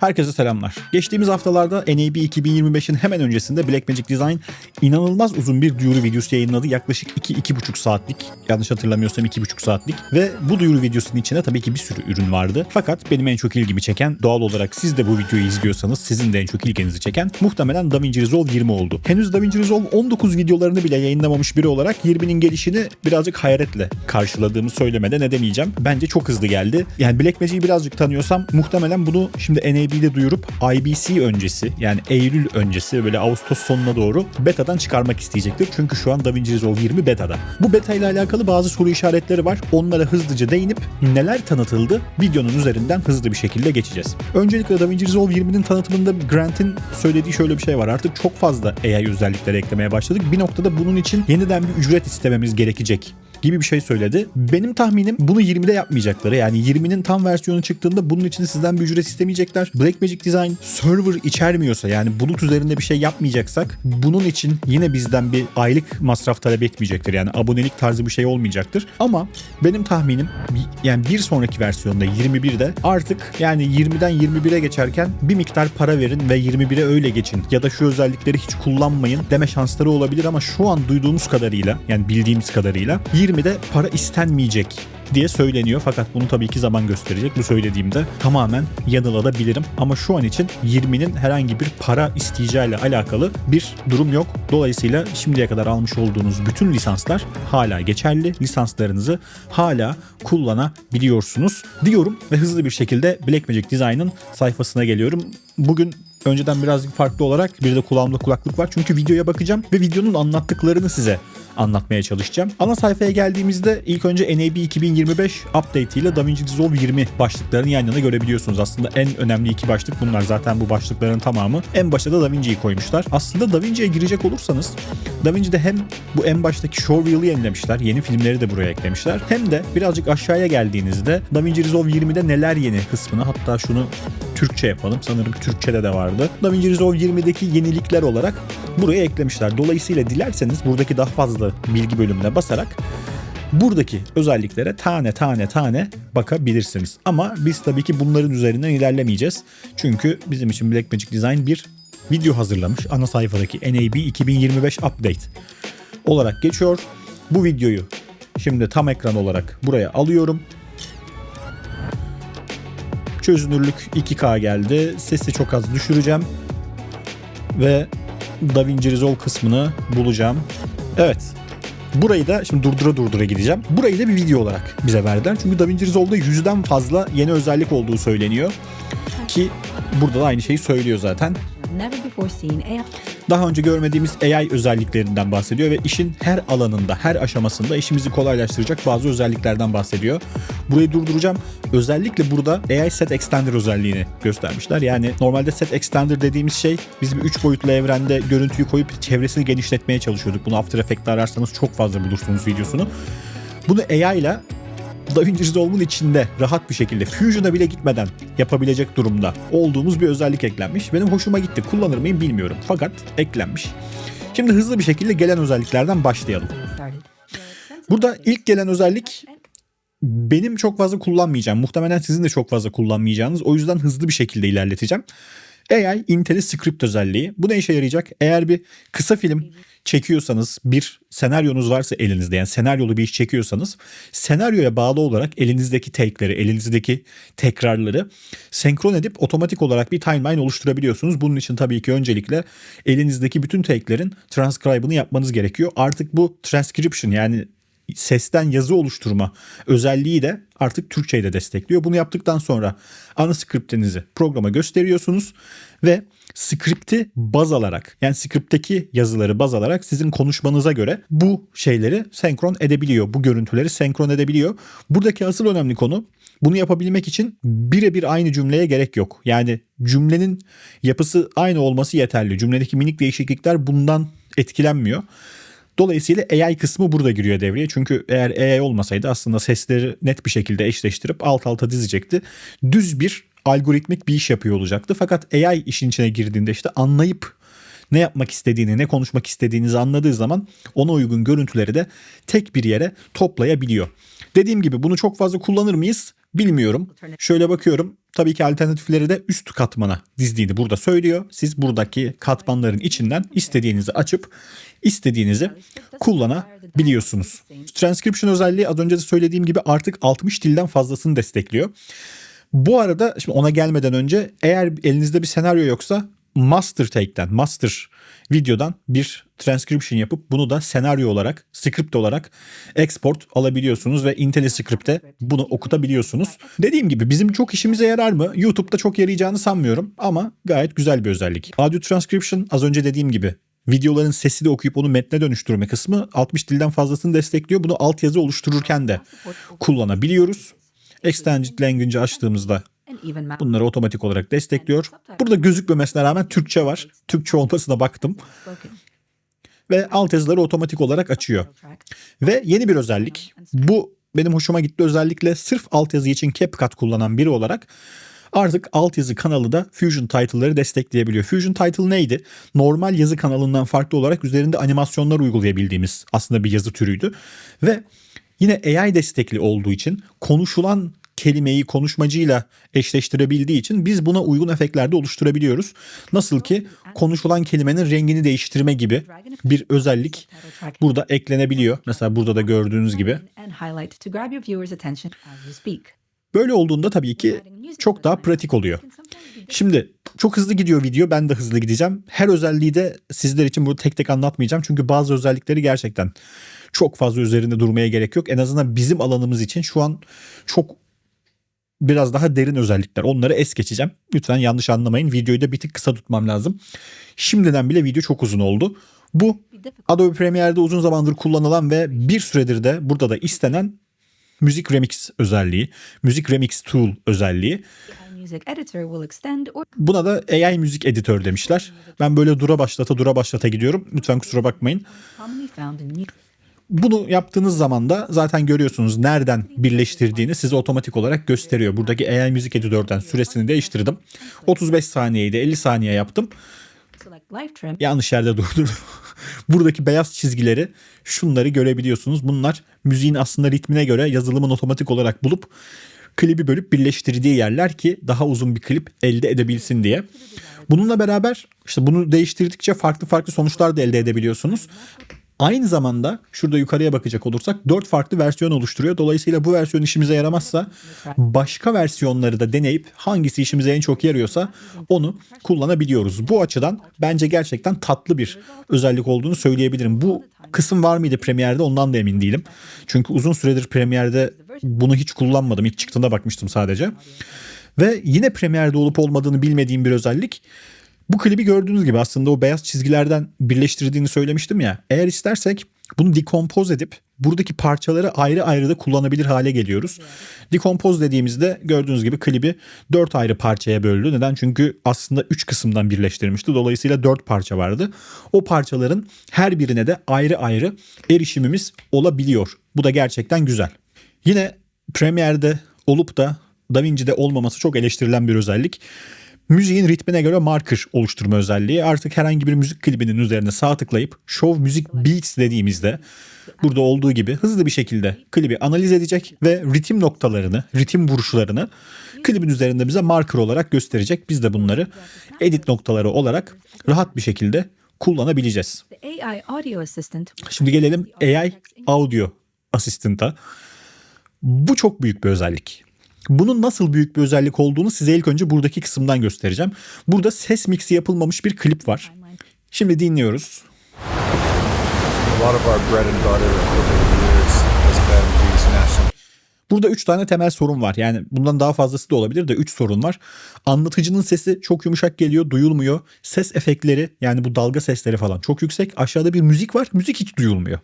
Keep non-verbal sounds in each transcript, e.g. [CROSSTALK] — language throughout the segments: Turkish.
Herkese selamlar. Geçtiğimiz haftalarda NAB 2025'in hemen öncesinde Blackmagic Design inanılmaz uzun bir duyuru videosu yayınladı. Yaklaşık 2-2,5 saatlik. Yanlış hatırlamıyorsam 2,5 saatlik. Ve bu duyuru videosunun içine tabii ki bir sürü ürün vardı. Fakat benim en çok ilgimi çeken doğal olarak siz de bu videoyu izliyorsanız sizin de en çok ilginizi çeken muhtemelen DaVinci Resolve 20 oldu. Henüz DaVinci Resolve 19 videolarını bile yayınlamamış biri olarak 20'nin gelişini birazcık hayretle karşıladığımı söylemede ne demeyeceğim. Bence çok hızlı geldi. Yani Blackmagic'i birazcık tanıyorsam muhtemelen bunu şimdi NAB'de duyurup IBC öncesi yani Eylül öncesi böyle Ağustos sonuna doğru betadan çıkarmak isteyecektir. Çünkü şu an DaVinci Resolve 20 betada. Bu beta ile alakalı bazı soru işaretleri var. Onlara hızlıca değinip neler tanıtıldı videonun üzerinden hızlı bir şekilde geçeceğiz. Öncelikle DaVinci Resolve 20'nin tanıtımında Grant'in söylediği şöyle bir şey var. Artık çok fazla AI özellikleri eklemeye başladık. Bir noktada bunun için yeniden bir ücret istememiz gerekecek gibi bir şey söyledi. Benim tahminim bunu 20'de yapmayacakları. Yani 20'nin tam versiyonu çıktığında bunun için sizden bir ücret istemeyecekler. Blackmagic Design server içermiyorsa yani bulut üzerinde bir şey yapmayacaksak bunun için yine bizden bir aylık masraf talep etmeyecektir. Yani abonelik tarzı bir şey olmayacaktır. Ama benim tahminim yani bir sonraki versiyonda 21'de artık yani 20'den 21'e geçerken bir miktar para verin ve 21'e öyle geçin. Ya da şu özellikleri hiç kullanmayın deme şansları olabilir ama şu an duyduğumuz kadarıyla yani bildiğimiz kadarıyla 20'de para istenmeyecek diye söyleniyor. Fakat bunu tabii ki zaman gösterecek. Bu söylediğimde tamamen yanılabilirim. Ama şu an için 20'nin herhangi bir para isteyeceğiyle alakalı bir durum yok. Dolayısıyla şimdiye kadar almış olduğunuz bütün lisanslar hala geçerli. Lisanslarınızı hala kullanabiliyorsunuz diyorum ve hızlı bir şekilde Blackmagic Design'ın sayfasına geliyorum. Bugün önceden birazcık farklı olarak bir de kulağımda kulaklık var. Çünkü videoya bakacağım ve videonun anlattıklarını size anlatmaya çalışacağım. Ana sayfaya geldiğimizde ilk önce NAB 2025 update ile DaVinci Resolve 20 başlıklarını yan yana görebiliyorsunuz. Aslında en önemli iki başlık bunlar. Zaten bu başlıkların tamamı. En başta da DaVinci'yi koymuşlar. Aslında DaVinci'ye girecek olursanız DaVinci'de hem bu en baştaki Showreel'i yenilemişler. Yeni filmleri de buraya eklemişler. Hem de birazcık aşağıya geldiğinizde DaVinci Resolve 20'de neler yeni kısmını hatta şunu Türkçe yapalım. Sanırım Türkçe'de de vardı. DaVinci Resolve 20'deki yenilikler olarak buraya eklemişler. Dolayısıyla dilerseniz buradaki daha fazla bilgi bölümüne basarak buradaki özelliklere tane tane tane bakabilirsiniz. Ama biz tabii ki bunların üzerinden ilerlemeyeceğiz. Çünkü bizim için Blackmagic Design bir video hazırlamış. Ana sayfadaki NAB 2025 Update olarak geçiyor. Bu videoyu şimdi tam ekran olarak buraya alıyorum. Çözünürlük 2K geldi. Sesi çok az düşüreceğim. Ve DaVinci Resolve kısmını bulacağım. Evet. Burayı da şimdi durdura durdura gideceğim. Burayı da bir video olarak bize verdiler. Çünkü DaVinci Resolve'da yüzden fazla yeni özellik olduğu söyleniyor. Ki burada da aynı şeyi söylüyor zaten. Daha önce görmediğimiz AI özelliklerinden bahsediyor ve işin her alanında, her aşamasında işimizi kolaylaştıracak bazı özelliklerden bahsediyor. Burayı durduracağım. Özellikle burada AI Set Extender özelliğini göstermişler. Yani normalde Set Extender dediğimiz şey biz bir 3 boyutlu evrende görüntüyü koyup çevresini genişletmeye çalışıyorduk. Bunu After Effects'te ararsanız çok fazla bulursunuz videosunu. Bunu AI ile DaVinci Resolve'un içinde rahat bir şekilde Fusion'a bile gitmeden yapabilecek durumda olduğumuz bir özellik eklenmiş. Benim hoşuma gitti. Kullanır mıyım bilmiyorum. Fakat eklenmiş. Şimdi hızlı bir şekilde gelen özelliklerden başlayalım. Burada ilk gelen özellik benim çok fazla kullanmayacağım. Muhtemelen sizin de çok fazla kullanmayacağınız. O yüzden hızlı bir şekilde ilerleteceğim. AI IntelliScript özelliği. Bu ne işe yarayacak? Eğer bir kısa film çekiyorsanız, bir senaryonuz varsa elinizde yani senaryolu bir iş çekiyorsanız senaryoya bağlı olarak elinizdeki take'leri, elinizdeki tekrarları senkron edip otomatik olarak bir timeline oluşturabiliyorsunuz. Bunun için tabii ki öncelikle elinizdeki bütün take'lerin transcribe'ını yapmanız gerekiyor. Artık bu transcription yani sesten yazı oluşturma özelliği de artık Türkçe'yi de destekliyor. Bunu yaptıktan sonra ana skriptinizi programa gösteriyorsunuz ve skripti baz alarak yani skriptteki yazıları baz alarak sizin konuşmanıza göre bu şeyleri senkron edebiliyor. Bu görüntüleri senkron edebiliyor. Buradaki asıl önemli konu bunu yapabilmek için birebir aynı cümleye gerek yok. Yani cümlenin yapısı aynı olması yeterli. Cümledeki minik değişiklikler bundan etkilenmiyor. Dolayısıyla AI kısmı burada giriyor devreye. Çünkü eğer AI olmasaydı aslında sesleri net bir şekilde eşleştirip alt alta dizecekti. Düz bir algoritmik bir iş yapıyor olacaktı. Fakat AI işin içine girdiğinde işte anlayıp ne yapmak istediğini, ne konuşmak istediğinizi anladığı zaman ona uygun görüntüleri de tek bir yere toplayabiliyor. Dediğim gibi bunu çok fazla kullanır mıyız? Bilmiyorum. Şöyle bakıyorum. Tabii ki alternatifleri de üst katmana dizdiğini burada söylüyor. Siz buradaki katmanların içinden istediğinizi açıp istediğinizi kullanabiliyorsunuz. Transcription özelliği az önce de söylediğim gibi artık 60 dilden fazlasını destekliyor. Bu arada şimdi ona gelmeden önce eğer elinizde bir senaryo yoksa master take'ten, master videodan bir transcription yapıp bunu da senaryo olarak, script olarak export alabiliyorsunuz ve IntelliScript'te bunu okutabiliyorsunuz. Dediğim gibi bizim çok işimize yarar mı? YouTube'da çok yarayacağını sanmıyorum ama gayet güzel bir özellik. Audio transcription az önce dediğim gibi videoların sesini okuyup onu metne dönüştürme kısmı 60 dilden fazlasını destekliyor. Bunu altyazı oluştururken de kullanabiliyoruz. Extended Language'i açtığımızda bunları otomatik olarak destekliyor. Burada gözükmemesine rağmen Türkçe var. Türkçe olmasına baktım ve altyazıları otomatik olarak açıyor. Ve yeni bir özellik. Bu benim hoşuma gitti özellikle sırf altyazı için CapCut kullanan biri olarak artık altyazı kanalı da Fusion Title'ları destekleyebiliyor. Fusion Title neydi? Normal yazı kanalından farklı olarak üzerinde animasyonlar uygulayabildiğimiz aslında bir yazı türüydü. Ve yine AI destekli olduğu için konuşulan kelimeyi konuşmacıyla eşleştirebildiği için biz buna uygun efektler de oluşturabiliyoruz. Nasıl ki konuşulan kelimenin rengini değiştirme gibi bir özellik burada eklenebiliyor. Mesela burada da gördüğünüz gibi. Böyle olduğunda tabii ki çok daha pratik oluyor. Şimdi çok hızlı gidiyor video. Ben de hızlı gideceğim. Her özelliği de sizler için bunu tek tek anlatmayacağım. Çünkü bazı özellikleri gerçekten çok fazla üzerinde durmaya gerek yok. En azından bizim alanımız için şu an çok biraz daha derin özellikler. Onları es geçeceğim. Lütfen yanlış anlamayın. Videoyu da bir tık kısa tutmam lazım. Şimdiden bile video çok uzun oldu. Bu. Adobe Premiere'de uzun zamandır kullanılan ve bir süredir de burada da istenen müzik remix özelliği, müzik remix tool özelliği. Buna da AI müzik editör demişler. Ben böyle dura başlata dura başlata gidiyorum. Lütfen kusura bakmayın. Bunu yaptığınız zaman da zaten görüyorsunuz nereden birleştirdiğini size otomatik olarak gösteriyor. Buradaki AI müzik editörden süresini değiştirdim. 35 saniyeydi 50 saniye yaptım. Yanlış yerde durdurdum. [LAUGHS] Buradaki beyaz çizgileri şunları görebiliyorsunuz. Bunlar müziğin aslında ritmine göre yazılımın otomatik olarak bulup klibi bölüp birleştirdiği yerler ki daha uzun bir klip elde edebilsin diye. Bununla beraber işte bunu değiştirdikçe farklı farklı sonuçlar da elde edebiliyorsunuz. Aynı zamanda şurada yukarıya bakacak olursak 4 farklı versiyon oluşturuyor. Dolayısıyla bu versiyon işimize yaramazsa başka versiyonları da deneyip hangisi işimize en çok yarıyorsa onu kullanabiliyoruz. Bu açıdan bence gerçekten tatlı bir özellik olduğunu söyleyebilirim. Bu kısım var mıydı Premiere'de ondan da emin değilim. Çünkü uzun süredir Premiere'de bunu hiç kullanmadım. İlk çıktığında bakmıştım sadece. Ve yine Premiere'de olup olmadığını bilmediğim bir özellik. Bu klibi gördüğünüz gibi aslında o beyaz çizgilerden birleştirdiğini söylemiştim ya. Eğer istersek bunu dekompose edip buradaki parçaları ayrı ayrı da kullanabilir hale geliyoruz. Dekompose dediğimizde gördüğünüz gibi klibi 4 ayrı parçaya böldü. Neden? Çünkü aslında 3 kısımdan birleştirmişti. Dolayısıyla 4 parça vardı. O parçaların her birine de ayrı ayrı erişimimiz olabiliyor. Bu da gerçekten güzel. Yine Premiere'de olup da DaVinci'de olmaması çok eleştirilen bir özellik. Müziğin ritmine göre marker oluşturma özelliği. Artık herhangi bir müzik klibinin üzerine sağ tıklayıp Show Music Beats dediğimizde burada olduğu gibi hızlı bir şekilde klibi analiz edecek ve ritim noktalarını, ritim vuruşlarını klibin üzerinde bize marker olarak gösterecek. Biz de bunları edit noktaları olarak rahat bir şekilde kullanabileceğiz. Şimdi gelelim AI Audio Assistant'a. Bu çok büyük bir özellik. Bunun nasıl büyük bir özellik olduğunu size ilk önce buradaki kısımdan göstereceğim. Burada ses mixi yapılmamış bir klip var. Şimdi dinliyoruz. Burada 3 tane temel sorun var. Yani bundan daha fazlası da olabilir de 3 sorun var. Anlatıcının sesi çok yumuşak geliyor, duyulmuyor. Ses efektleri yani bu dalga sesleri falan çok yüksek. Aşağıda bir müzik var, müzik hiç duyulmuyor.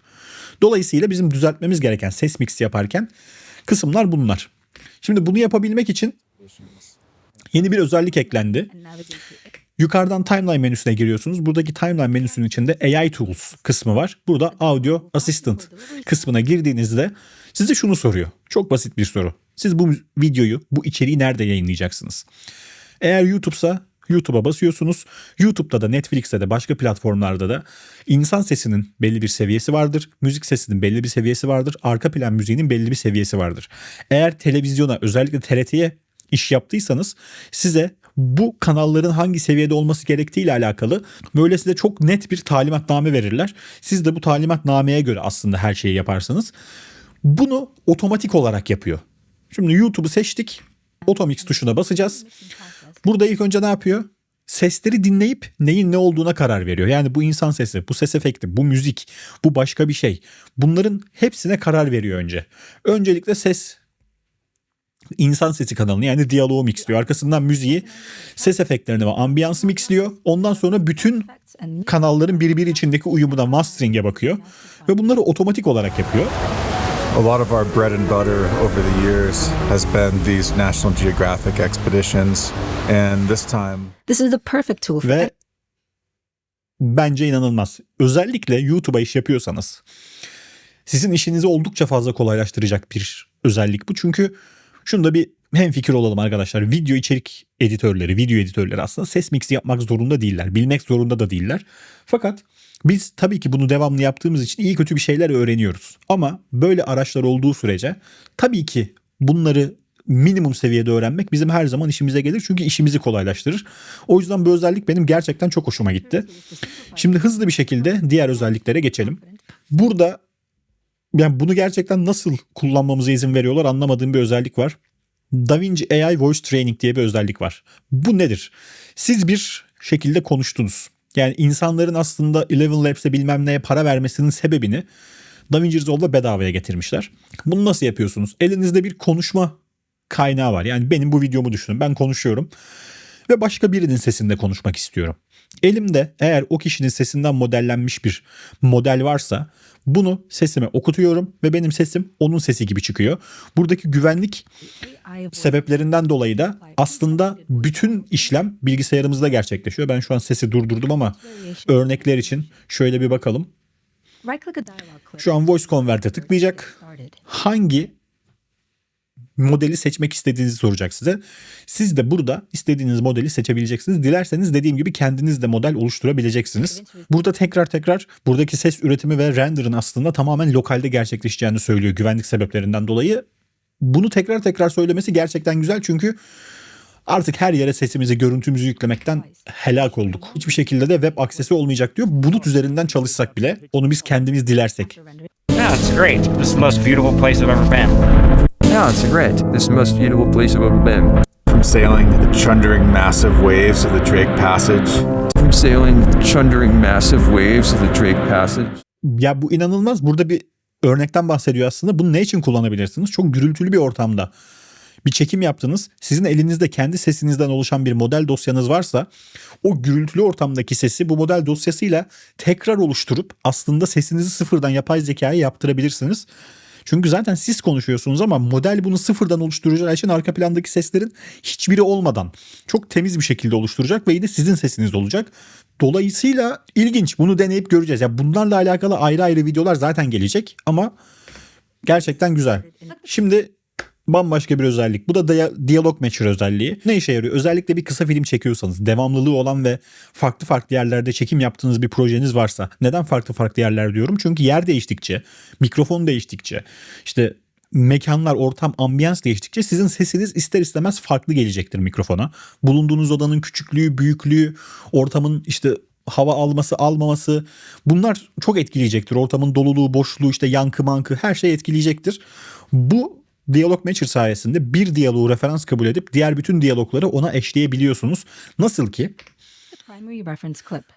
Dolayısıyla bizim düzeltmemiz gereken ses mixi yaparken kısımlar bunlar. Şimdi bunu yapabilmek için yeni bir özellik eklendi. Yukarıdan timeline menüsüne giriyorsunuz. Buradaki timeline menüsünün içinde AI Tools kısmı var. Burada Audio Assistant kısmına girdiğinizde size şunu soruyor. Çok basit bir soru. Siz bu videoyu, bu içeriği nerede yayınlayacaksınız? Eğer YouTube'sa YouTube'a basıyorsunuz. YouTube'da da Netflix'te de başka platformlarda da insan sesinin belli bir seviyesi vardır. Müzik sesinin belli bir seviyesi vardır. Arka plan müziğinin belli bir seviyesi vardır. Eğer televizyona özellikle TRT'ye iş yaptıysanız size bu kanalların hangi seviyede olması gerektiği ile alakalı böyle size çok net bir talimatname verirler. Siz de bu talimatnameye göre aslında her şeyi yaparsanız bunu otomatik olarak yapıyor. Şimdi YouTube'u seçtik. Automix tuşuna basacağız. Burada ilk önce ne yapıyor? Sesleri dinleyip neyin ne olduğuna karar veriyor. Yani bu insan sesi, bu ses efekti, bu müzik, bu başka bir şey. Bunların hepsine karar veriyor önce. Öncelikle ses insan sesi kanalını yani diyaloğu mixliyor. Arkasından müziği, ses efektlerini ve ambiyansı mixliyor. Ondan sonra bütün kanalların birbiri içindeki uyumuna mastering'e bakıyor. Ve bunları otomatik olarak yapıyor. A lot of our bread and butter over the years has been these National Geographic expeditions, and this time This is the perfect tool for Ve bence inanılmaz. Özellikle YouTube'a iş yapıyorsanız sizin işinizi oldukça fazla kolaylaştıracak bir özellik bu. Çünkü şunda bir hem fikir olalım arkadaşlar. Video içerik editörleri, video editörleri aslında ses mixi yapmak zorunda değiller. Bilmek zorunda da değiller. Fakat biz tabii ki bunu devamlı yaptığımız için iyi kötü bir şeyler öğreniyoruz. Ama böyle araçlar olduğu sürece tabii ki bunları minimum seviyede öğrenmek bizim her zaman işimize gelir. Çünkü işimizi kolaylaştırır. O yüzden bu özellik benim gerçekten çok hoşuma gitti. Şimdi hızlı bir şekilde diğer özelliklere geçelim. Burada yani bunu gerçekten nasıl kullanmamıza izin veriyorlar anlamadığım bir özellik var. DaVinci AI Voice Training diye bir özellik var. Bu nedir? Siz bir şekilde konuştunuz. Yani insanların aslında Eleven Labs'e bilmem neye para vermesinin sebebini DaVinci Resolve'da bedavaya getirmişler. Bunu nasıl yapıyorsunuz? Elinizde bir konuşma kaynağı var. Yani benim bu videomu düşünün. Ben konuşuyorum ve başka birinin sesinde konuşmak istiyorum. Elimde eğer o kişinin sesinden modellenmiş bir model varsa bunu sesime okutuyorum ve benim sesim onun sesi gibi çıkıyor. Buradaki güvenlik sebeplerinden dolayı da aslında bütün işlem bilgisayarımızda gerçekleşiyor. Ben şu an sesi durdurdum ama örnekler için şöyle bir bakalım. Şu an Voice Convert'e tıklayacak. Hangi modeli seçmek istediğinizi soracak size. Siz de burada istediğiniz modeli seçebileceksiniz. Dilerseniz dediğim gibi kendiniz de model oluşturabileceksiniz. Burada tekrar tekrar buradaki ses üretimi ve render'ın aslında tamamen lokalde gerçekleşeceğini söylüyor güvenlik sebeplerinden dolayı. Bunu tekrar tekrar söylemesi gerçekten güzel çünkü artık her yere sesimizi, görüntümüzü yüklemekten helak olduk. Hiçbir şekilde de web aksesi olmayacak diyor. Bulut üzerinden çalışsak bile onu biz kendimiz dilersek. Yeah, it's great. This is the most beautiful place I've ever been. Yeah, it's great. This is the most beautiful place I've ever been. from sailing the chundering massive waves of the Drake Passage From sailing the chundering massive waves of the Drake Passage Ya bu inanılmaz. Burada bir örnekten bahsediyor aslında. Bunu ne için kullanabilirsiniz? Çok gürültülü bir ortamda bir çekim yaptınız. Sizin elinizde kendi sesinizden oluşan bir model dosyanız varsa o gürültülü ortamdaki sesi bu model dosyasıyla tekrar oluşturup aslında sesinizi sıfırdan yapay zekaya yaptırabilirsiniz. Çünkü zaten siz konuşuyorsunuz ama model bunu sıfırdan oluşturacağı için arka plandaki seslerin hiçbiri olmadan çok temiz bir şekilde oluşturacak ve yine sizin sesiniz olacak. Dolayısıyla ilginç. Bunu deneyip göreceğiz. Ya bunlarla alakalı ayrı ayrı videolar zaten gelecek ama gerçekten güzel. Şimdi bambaşka bir özellik. Bu da dia- Dialog Matcher özelliği. Ne işe yarıyor? Özellikle bir kısa film çekiyorsanız, devamlılığı olan ve farklı farklı yerlerde çekim yaptığınız bir projeniz varsa. Neden farklı farklı yerler diyorum? Çünkü yer değiştikçe, mikrofon değiştikçe, işte mekanlar, ortam, ambiyans değiştikçe sizin sesiniz ister istemez farklı gelecektir mikrofona. Bulunduğunuz odanın küçüklüğü, büyüklüğü, ortamın işte hava alması, almaması bunlar çok etkileyecektir. Ortamın doluluğu, boşluğu, işte yankı mankı her şey etkileyecektir. Bu Diyalog Matcher sayesinde bir diyaloğu referans kabul edip diğer bütün diyalogları ona eşleyebiliyorsunuz. Nasıl ki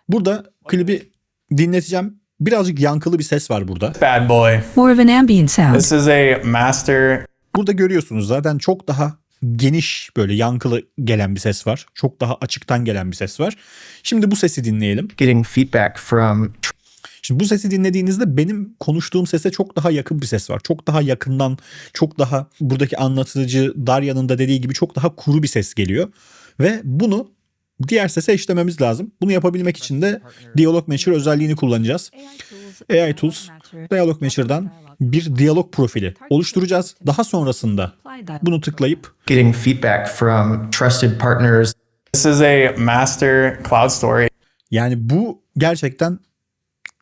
burada klibi dinleteceğim. Birazcık yankılı bir ses var burada. Bad Boy. More of an ambient sound. This is a master Burada görüyorsunuz zaten çok daha geniş böyle yankılı gelen bir ses var. Çok daha açıktan gelen bir ses var. Şimdi bu sesi dinleyelim. getting feedback from Şimdi bu sesi dinlediğinizde benim konuştuğum sese çok daha yakın bir ses var. Çok daha yakından, çok daha buradaki anlatıcı Darya'nın da dediği gibi çok daha kuru bir ses geliyor. Ve bunu diğer sese eşlememiz lazım. Bunu yapabilmek için de Dialog Matcher özelliğini kullanacağız. AI Tools, Dialog Matcher'dan bir diyalog profili oluşturacağız. Daha sonrasında bunu tıklayıp getting feedback from trusted partners This is a master cloud story. Yani bu gerçekten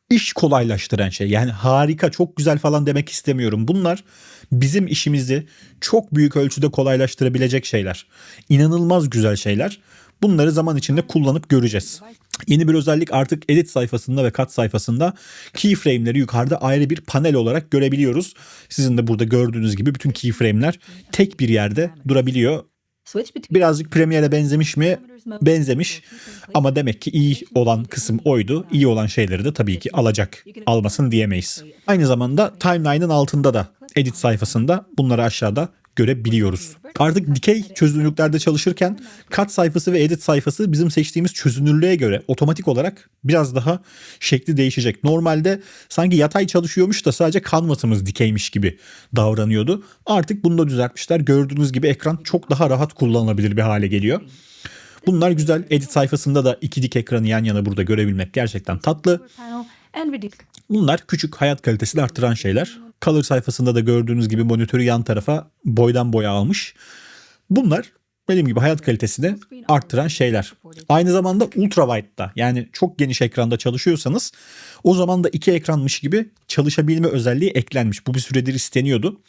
iş kolaylaştıran şey. Yani harika, çok güzel falan demek istemiyorum. Bunlar bizim işimizi çok büyük ölçüde kolaylaştırabilecek şeyler. İnanılmaz güzel şeyler. Bunları zaman içinde kullanıp göreceğiz. Yeni bir özellik artık edit sayfasında ve kat sayfasında keyframe'leri yukarıda ayrı bir panel olarak görebiliyoruz. Sizin de burada gördüğünüz gibi bütün keyframe'ler tek bir yerde durabiliyor. Birazcık Premiere'e benzemiş mi? Benzemiş. Ama demek ki iyi olan kısım oydu. İyi olan şeyleri de tabii ki alacak. Almasın diyemeyiz. Aynı zamanda timeline'ın altında da edit sayfasında bunları aşağıda görebiliyoruz. Artık dikey çözünürlüklerde çalışırken kat sayfası ve edit sayfası bizim seçtiğimiz çözünürlüğe göre otomatik olarak biraz daha şekli değişecek. Normalde sanki yatay çalışıyormuş da sadece kanvasımız dikeymiş gibi davranıyordu. Artık bunu da düzeltmişler. Gördüğünüz gibi ekran çok daha rahat kullanılabilir bir hale geliyor. Bunlar güzel. Edit sayfasında da iki dik ekranı yan yana burada görebilmek gerçekten tatlı. Bunlar küçük hayat kalitesini arttıran şeyler. Color sayfasında da gördüğünüz gibi monitörü yan tarafa boydan boya almış. Bunlar benim gibi hayat kalitesini arttıran şeyler. Aynı zamanda ultra wide'da yani çok geniş ekranda çalışıyorsanız o zaman da iki ekranmış gibi çalışabilme özelliği eklenmiş. Bu bir süredir isteniyordu.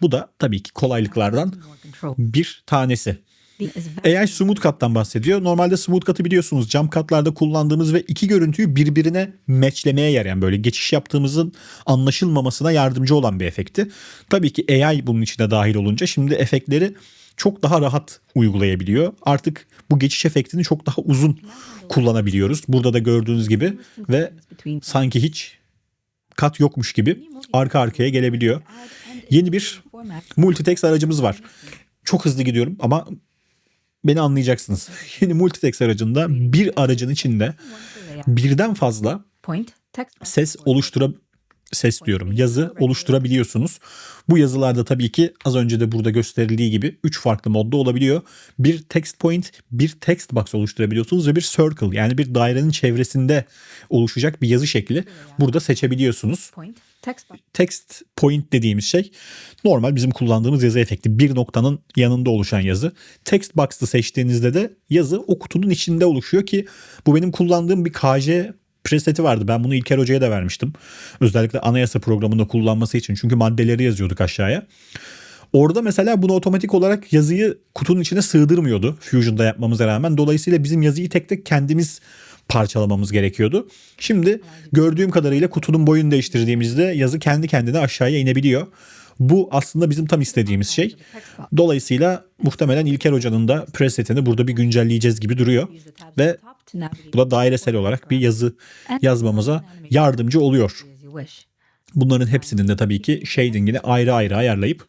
Bu da tabii ki kolaylıklardan bir tanesi. AI Smooth Cut'tan bahsediyor. Normalde Smooth Cut'ı biliyorsunuz cam katlarda kullandığımız ve iki görüntüyü birbirine matchlemeye yarayan böyle geçiş yaptığımızın anlaşılmamasına yardımcı olan bir efekti. Tabii ki AI bunun içine dahil olunca şimdi efektleri çok daha rahat uygulayabiliyor. Artık bu geçiş efektini çok daha uzun kullanabiliyoruz. Burada da gördüğünüz gibi ve sanki hiç kat yokmuş gibi arka arkaya gelebiliyor. Yeni bir multitext aracımız var. Çok hızlı gidiyorum ama beni anlayacaksınız. [LAUGHS] Yeni multitext aracında bir aracın içinde birden fazla ses oluştura ses diyorum yazı oluşturabiliyorsunuz. Bu yazılarda tabii ki az önce de burada gösterildiği gibi 3 farklı modda olabiliyor. Bir text point, bir text box oluşturabiliyorsunuz ve bir circle yani bir dairenin çevresinde oluşacak bir yazı şekli burada seçebiliyorsunuz text point dediğimiz şey normal bizim kullandığımız yazı efekti. Bir noktanın yanında oluşan yazı. Text box'ı seçtiğinizde de yazı o kutunun içinde oluşuyor ki bu benim kullandığım bir KJ preseti vardı. Ben bunu İlker Hoca'ya da vermiştim. Özellikle anayasa programında kullanması için. Çünkü maddeleri yazıyorduk aşağıya. Orada mesela bunu otomatik olarak yazıyı kutunun içine sığdırmıyordu Fusion'da yapmamıza rağmen. Dolayısıyla bizim yazıyı tek tek kendimiz parçalamamız gerekiyordu. Şimdi gördüğüm kadarıyla kutunun boyunu değiştirdiğimizde yazı kendi kendine aşağıya inebiliyor. Bu aslında bizim tam istediğimiz şey. Dolayısıyla muhtemelen İlker Hoca'nın da presetini burada bir güncelleyeceğiz gibi duruyor. Ve bu da dairesel olarak bir yazı yazmamıza yardımcı oluyor. Bunların hepsinin de tabii ki shading'ini ayrı ayrı ayarlayıp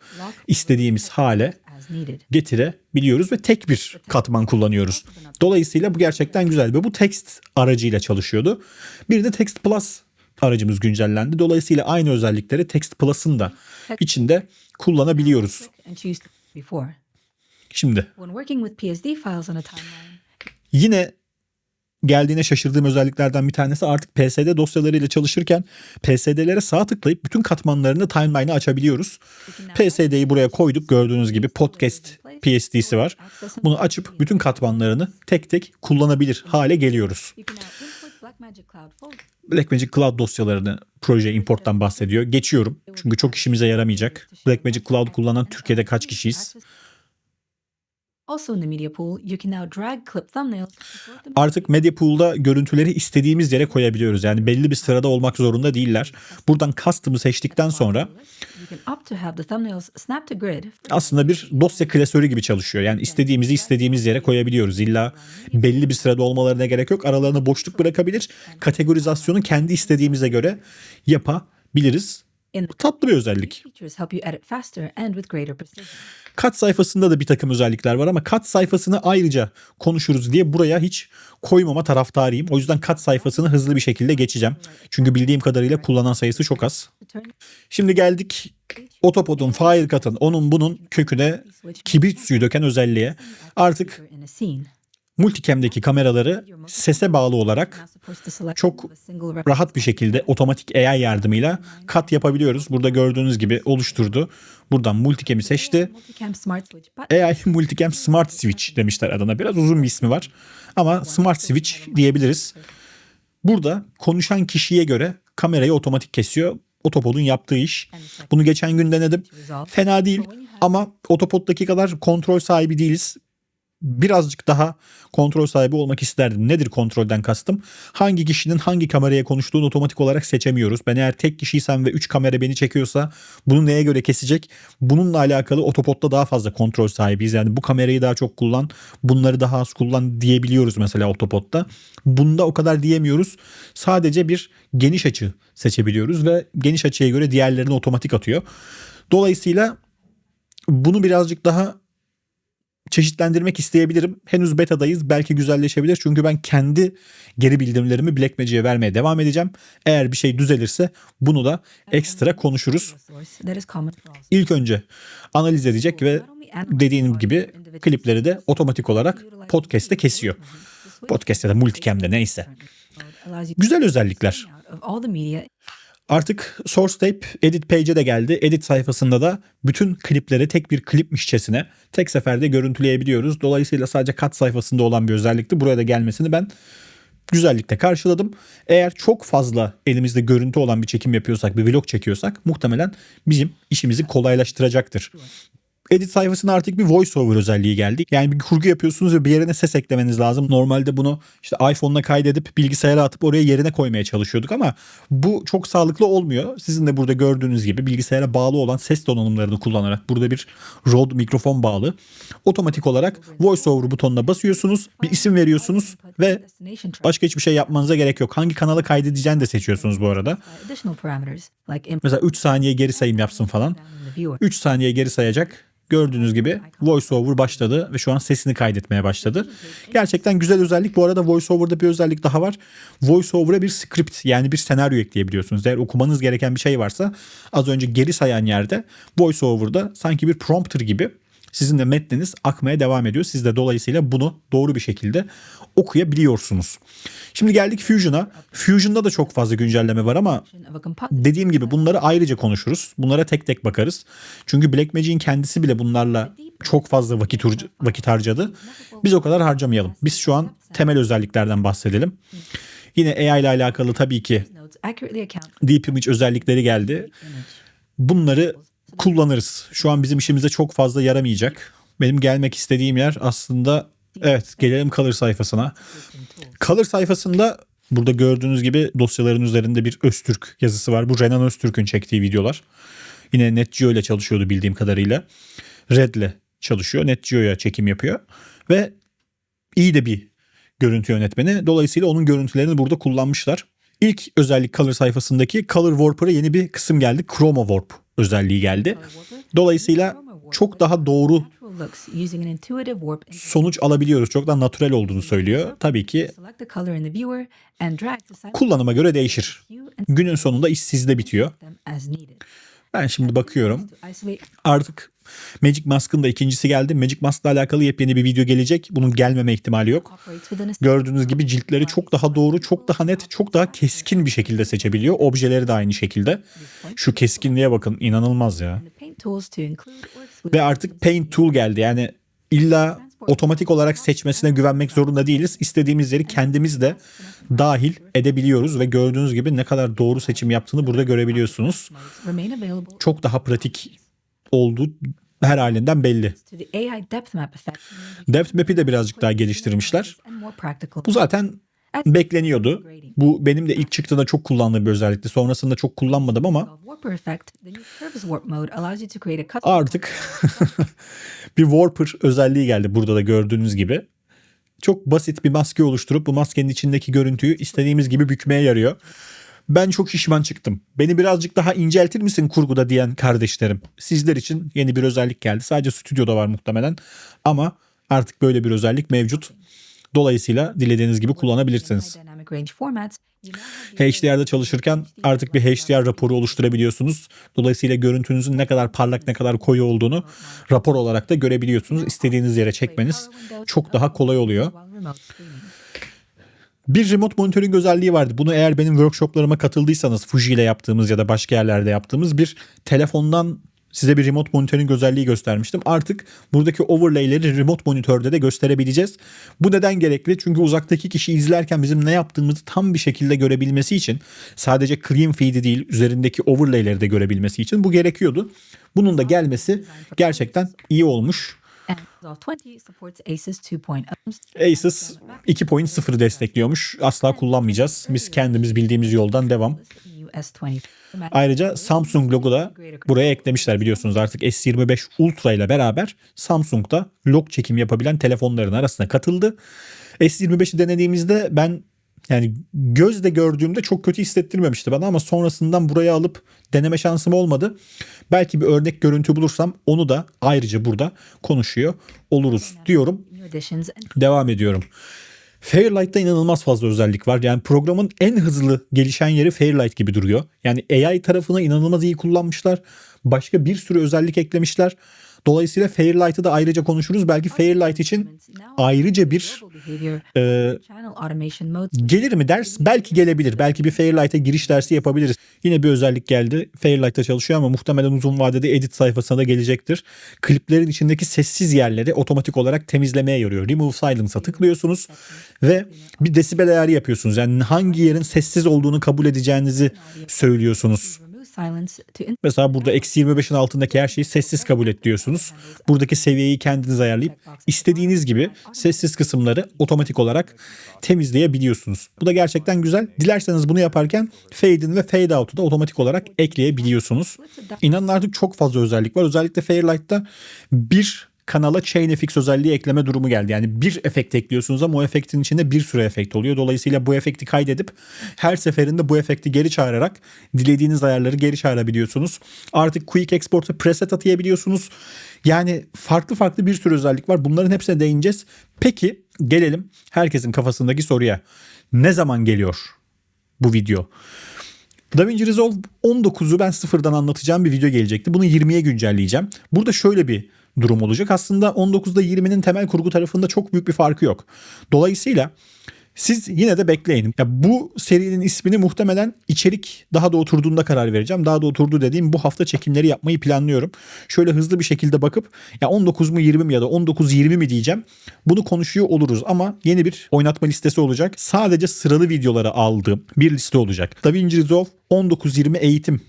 istediğimiz hale getirebiliyoruz ve tek bir katman kullanıyoruz. Dolayısıyla bu gerçekten güzel ve bu text aracıyla çalışıyordu. Bir de Text Plus aracımız güncellendi. Dolayısıyla aynı özellikleri Text Plus'ın da içinde kullanabiliyoruz. Şimdi yine geldiğine şaşırdığım özelliklerden bir tanesi artık PSD dosyalarıyla çalışırken PSD'lere sağ tıklayıp bütün katmanlarını timeline'a açabiliyoruz. PSD'yi buraya koyduk. Gördüğünüz gibi podcast PSD'si var. Bunu açıp bütün katmanlarını tek tek kullanabilir hale geliyoruz. Blackmagic Cloud dosyalarını proje importtan bahsediyor. Geçiyorum çünkü çok işimize yaramayacak. Blackmagic Cloud kullanan Türkiye'de kaç kişiyiz? Also in the media pool, you can now drag clip thumbnails to sort them Artık Media Pool'da görüntüleri istediğimiz yere koyabiliyoruz. Yani belli bir sırada olmak zorunda değiller. Buradan Custom'ı seçtikten sonra aslında bir dosya klasörü gibi çalışıyor. Yani istediğimizi istediğimiz yere koyabiliyoruz. İlla belli bir sırada olmalarına gerek yok. Aralarına boşluk bırakabilir. Kategorizasyonu kendi istediğimize göre yapabiliriz. Bu tatlı bir özellik. Kat sayfasında da bir takım özellikler var ama kat sayfasını ayrıca konuşuruz diye buraya hiç koymama taraftarıyım. O yüzden kat sayfasını hızlı bir şekilde geçeceğim. Çünkü bildiğim kadarıyla kullanan sayısı çok az. Şimdi geldik Otopod'un, Firecut'ın, onun bunun köküne kibrit suyu döken özelliğe. Artık. Multicam'deki kameraları sese bağlı olarak çok rahat bir şekilde otomatik AI yardımıyla kat yapabiliyoruz. Burada gördüğünüz gibi oluşturdu. Buradan multicam'i seçti. AI [LAUGHS] Multicam Smart Switch demişler adına. Biraz uzun bir ismi var. Ama Smart Switch diyebiliriz. Burada konuşan kişiye göre kamerayı otomatik kesiyor. Otopod'un yaptığı iş. Bunu geçen gün denedim. Fena değil ama Otopod'daki kadar kontrol sahibi değiliz. Birazcık daha kontrol sahibi olmak isterdim. Nedir kontrolden kastım? Hangi kişinin hangi kameraya konuştuğunu otomatik olarak seçemiyoruz. Ben eğer tek kişiysem ve 3 kamera beni çekiyorsa bunu neye göre kesecek? Bununla alakalı Otopod'da daha fazla kontrol sahibiyiz. Yani bu kamerayı daha çok kullan, bunları daha az kullan diyebiliyoruz mesela Otopod'da. Bunda o kadar diyemiyoruz. Sadece bir geniş açı seçebiliyoruz ve geniş açıya göre diğerlerini otomatik atıyor. Dolayısıyla bunu birazcık daha çeşitlendirmek isteyebilirim. Henüz betadayız. Belki güzelleşebilir. Çünkü ben kendi geri bildirimlerimi Blackmagic'e vermeye devam edeceğim. Eğer bir şey düzelirse bunu da ekstra konuşuruz. İlk önce analiz edecek ve dediğim gibi klipleri de otomatik olarak podcast'te kesiyor. Podcast ya da multicam'de neyse. Güzel özellikler. Artık Source Tape Edit Page'e de geldi. Edit sayfasında da bütün klipleri tek bir klipmişçesine tek seferde görüntüleyebiliyoruz. Dolayısıyla sadece kat sayfasında olan bir özellikti. Buraya da gelmesini ben güzellikle karşıladım. Eğer çok fazla elimizde görüntü olan bir çekim yapıyorsak, bir vlog çekiyorsak muhtemelen bizim işimizi kolaylaştıracaktır. Edit sayfasına artık bir voiceover özelliği geldi. Yani bir kurgu yapıyorsunuz ve bir yerine ses eklemeniz lazım. Normalde bunu işte iPhone'la kaydedip bilgisayara atıp oraya yerine koymaya çalışıyorduk ama bu çok sağlıklı olmuyor. Sizin de burada gördüğünüz gibi bilgisayara bağlı olan ses donanımlarını kullanarak burada bir Rode mikrofon bağlı. Otomatik olarak voiceover butonuna basıyorsunuz, bir isim veriyorsunuz ve başka hiçbir şey yapmanıza gerek yok. Hangi kanala kaydedeceğini de seçiyorsunuz bu arada. Mesela 3 saniye geri sayım yapsın falan. down in the viewer. 3 saniye geri sayacak. Gördüğünüz gibi voiceover başladı ve şu an sesini kaydetmeye başladı. Gerçekten güzel özellik. Bu arada voiceover'da bir özellik daha var. Voiceover'a bir script yani bir senaryo ekleyebiliyorsunuz. Eğer okumanız gereken bir şey varsa az önce geri sayan yerde voiceover'da sanki bir prompter gibi sizin de metniniz akmaya devam ediyor. Siz de dolayısıyla bunu doğru bir şekilde okuyabiliyorsunuz. Şimdi geldik Fusion'a. Fusion'da da çok fazla güncelleme var ama Dediğim gibi bunları ayrıca konuşuruz. Bunlara tek tek bakarız. Çünkü Blackmagic'in kendisi bile bunlarla çok fazla vakit vakit harcadı. Biz o kadar harcamayalım. Biz şu an temel özelliklerden bahsedelim. Yine AI ile alakalı tabii ki Deep Image özellikleri geldi. Bunları kullanırız. Şu an bizim işimize çok fazla yaramayacak. Benim gelmek istediğim yer aslında evet gelelim Color sayfasına. Color sayfasında burada gördüğünüz gibi dosyaların üzerinde bir Öztürk yazısı var. Bu Renan Öztürk'ün çektiği videolar. Yine NetGeo ile çalışıyordu bildiğim kadarıyla. Red'le çalışıyor. NetGeo'ya çekim yapıyor. Ve iyi de bir görüntü yönetmeni. Dolayısıyla onun görüntülerini burada kullanmışlar. İlk özellik Color sayfasındaki Color Warper'a yeni bir kısım geldi. Chroma Warp özelliği geldi. Dolayısıyla çok daha doğru sonuç alabiliyoruz. Çok daha natürel olduğunu söylüyor. Tabii ki kullanıma göre değişir. Günün sonunda iş sizde bitiyor. Ben şimdi bakıyorum. Artık Magic Mask'ın da ikincisi geldi. Magic Mask'la alakalı yepyeni bir video gelecek. Bunun gelmeme ihtimali yok. Gördüğünüz gibi ciltleri çok daha doğru, çok daha net, çok daha keskin bir şekilde seçebiliyor. Objeleri de aynı şekilde. Şu keskinliğe bakın inanılmaz ya. Ve artık Paint Tool geldi. Yani illa otomatik olarak seçmesine güvenmek zorunda değiliz. İstediğimiz yeri kendimiz de dahil edebiliyoruz ve gördüğünüz gibi ne kadar doğru seçim yaptığını burada görebiliyorsunuz. Çok daha pratik olduğu her halinden belli. depth Map'i de birazcık daha geliştirmişler. Bu zaten bekleniyordu. Bu benim de ilk çıktığında çok kullandığım bir özellikti. Sonrasında çok kullanmadım ama artık [LAUGHS] bir Warper özelliği geldi burada da gördüğünüz gibi. Çok basit bir maske oluşturup bu maskenin içindeki görüntüyü istediğimiz gibi bükmeye yarıyor. Ben çok şişman çıktım. Beni birazcık daha inceltir misin kurguda diyen kardeşlerim. Sizler için yeni bir özellik geldi. Sadece stüdyoda var muhtemelen. Ama artık böyle bir özellik mevcut. Dolayısıyla dilediğiniz gibi kullanabilirsiniz. HDR'da çalışırken artık bir HDR raporu oluşturabiliyorsunuz. Dolayısıyla görüntünüzün ne kadar parlak ne kadar koyu olduğunu rapor olarak da görebiliyorsunuz. İstediğiniz yere çekmeniz çok daha kolay oluyor. Bir remote monitoring özelliği vardı. Bunu eğer benim workshoplarıma katıldıysanız Fuji ile yaptığımız ya da başka yerlerde yaptığımız bir telefondan size bir remote monitoring özelliği göstermiştim. Artık buradaki overlay'leri remote monitörde de gösterebileceğiz. Bu neden gerekli? Çünkü uzaktaki kişi izlerken bizim ne yaptığımızı tam bir şekilde görebilmesi için sadece clean feed'i değil üzerindeki overlay'leri de görebilmesi için bu gerekiyordu. Bunun da gelmesi gerçekten iyi olmuş. And Resolve 20 supports ACES 2.0. Asus 2.0 destekliyormuş. Asla kullanmayacağız. Biz kendimiz bildiğimiz yoldan devam. S20. Ayrıca Samsung logo da buraya eklemişler biliyorsunuz artık S25 Ultra ile beraber Samsung da log çekim yapabilen telefonların arasına katıldı. S25'i denediğimizde ben yani gözle gördüğümde çok kötü hissettirmemişti bana ama sonrasından buraya alıp deneme şansım olmadı. Belki bir örnek görüntü bulursam onu da ayrıca burada konuşuyor oluruz diyorum. Devam ediyorum. Fairlight'ta inanılmaz fazla özellik var. Yani programın en hızlı gelişen yeri Fairlight gibi duruyor. Yani AI tarafını inanılmaz iyi kullanmışlar. Başka bir sürü özellik eklemişler. Dolayısıyla Fairlight'ı da ayrıca konuşuruz. Belki Fairlight için ayrıca bir e, gelir mi ders? Belki gelebilir. Belki bir Fairlight'a giriş dersi yapabiliriz. Yine bir özellik geldi. Fairlight'ta çalışıyor ama muhtemelen uzun vadede edit sayfasına da gelecektir. Kliplerin içindeki sessiz yerleri otomatik olarak temizlemeye yarıyor. Remove Silence'a tıklıyorsunuz ve bir desibel ayarı yapıyorsunuz. Yani hangi yerin sessiz olduğunu kabul edeceğinizi söylüyorsunuz. Mesela burada eksi 25'in altındaki her şeyi sessiz kabul et diyorsunuz. Buradaki seviyeyi kendiniz ayarlayıp istediğiniz gibi sessiz kısımları otomatik olarak temizleyebiliyorsunuz. Bu da gerçekten güzel. Dilerseniz bunu yaparken fade in ve fade out'u da otomatik olarak ekleyebiliyorsunuz. İnanın artık çok fazla özellik var. Özellikle Fairlight'ta bir kanala Chain FX özelliği ekleme durumu geldi. Yani bir efekt ekliyorsunuz ama o efektin içinde bir sürü efekt oluyor. Dolayısıyla bu efekti kaydedip her seferinde bu efekti geri çağırarak dilediğiniz ayarları geri çağırabiliyorsunuz. Artık Quick Export'a preset atayabiliyorsunuz. Yani farklı farklı bir sürü özellik var. Bunların hepsine değineceğiz. Peki gelelim herkesin kafasındaki soruya. Ne zaman geliyor bu video? DaVinci Resolve 19'u ben sıfırdan anlatacağım bir video gelecekti. Bunu 20'ye güncelleyeceğim. Burada şöyle bir durum olacak. Aslında 19'da 20'nin temel kurgu tarafında çok büyük bir farkı yok. Dolayısıyla siz yine de bekleyin. Ya bu serinin ismini muhtemelen içerik daha da oturduğunda karar vereceğim. Daha da oturdu dediğim bu hafta çekimleri yapmayı planlıyorum. Şöyle hızlı bir şekilde bakıp ya 19 mu 20 mi ya da 19-20 mi diyeceğim. Bunu konuşuyor oluruz ama yeni bir oynatma listesi olacak. Sadece sıralı videoları aldığım bir liste olacak. DaVinci Resolve 19-20 eğitim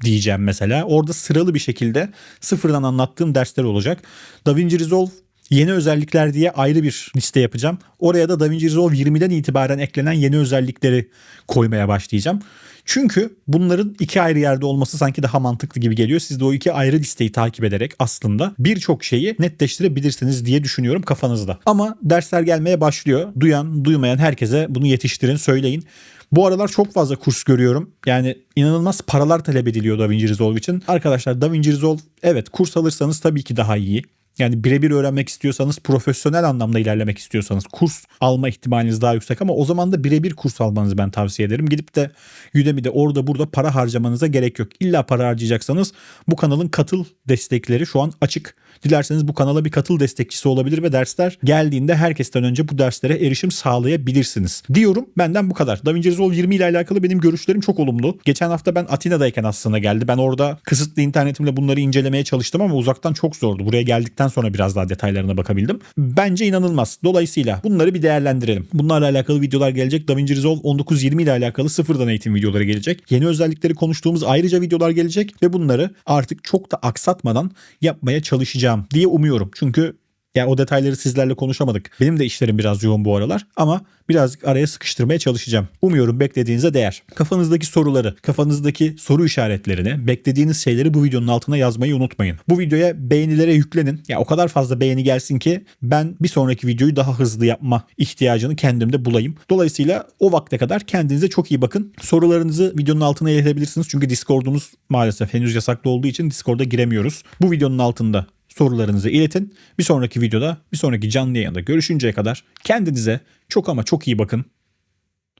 diyeceğim mesela. Orada sıralı bir şekilde sıfırdan anlattığım dersler olacak. DaVinci Resolve yeni özellikler diye ayrı bir liste yapacağım. Oraya da DaVinci Resolve 20'den itibaren eklenen yeni özellikleri koymaya başlayacağım. Çünkü bunların iki ayrı yerde olması sanki daha mantıklı gibi geliyor. Siz de o iki ayrı listeyi takip ederek aslında birçok şeyi netleştirebilirsiniz diye düşünüyorum kafanızda. Ama dersler gelmeye başlıyor. Duyan, duymayan herkese bunu yetiştirin, söyleyin. Bu aralar çok fazla kurs görüyorum. Yani inanılmaz paralar talep ediliyor DaVinci Resolve için. Arkadaşlar DaVinci Resolve evet kurs alırsanız tabii ki daha iyi. Yani birebir öğrenmek istiyorsanız, profesyonel anlamda ilerlemek istiyorsanız kurs alma ihtimaliniz daha yüksek ama o zaman da birebir kurs almanızı ben tavsiye ederim. Gidip de Udemy'de orada burada para harcamanıza gerek yok. İlla para harcayacaksanız bu kanalın katıl destekleri şu an açık. Dilerseniz bu kanala bir katıl destekçisi olabilir ve dersler geldiğinde herkesten önce bu derslere erişim sağlayabilirsiniz. Diyorum benden bu kadar. DaVinci Resolve 20 ile alakalı benim görüşlerim çok olumlu. Geçen hafta ben Atina'dayken aslında geldi. Ben orada kısıtlı internetimle bunları incelemeye çalıştım ama uzaktan çok zordu. Buraya geldikten sonra biraz daha detaylarına bakabildim. Bence inanılmaz. Dolayısıyla bunları bir değerlendirelim. Bunlarla alakalı videolar gelecek. DaVinci Resolve 19-20 ile alakalı sıfırdan eğitim videoları gelecek. Yeni özellikleri konuştuğumuz ayrıca videolar gelecek ve bunları artık çok da aksatmadan yapmaya çalışacağım diye umuyorum. Çünkü ya o detayları sizlerle konuşamadık. Benim de işlerim biraz yoğun bu aralar ama birazcık araya sıkıştırmaya çalışacağım. Umuyorum beklediğinize değer. Kafanızdaki soruları, kafanızdaki soru işaretlerini, beklediğiniz şeyleri bu videonun altına yazmayı unutmayın. Bu videoya beğenilere yüklenin. Ya o kadar fazla beğeni gelsin ki ben bir sonraki videoyu daha hızlı yapma ihtiyacını kendimde bulayım. Dolayısıyla o vakte kadar kendinize çok iyi bakın. Sorularınızı videonun altına iletebilirsiniz. Çünkü Discord'umuz maalesef henüz yasaklı olduğu için Discord'a giremiyoruz. Bu videonun altında sorularınızı iletin. Bir sonraki videoda, bir sonraki canlı yayında görüşünceye kadar kendinize çok ama çok iyi bakın.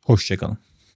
Hoşçakalın.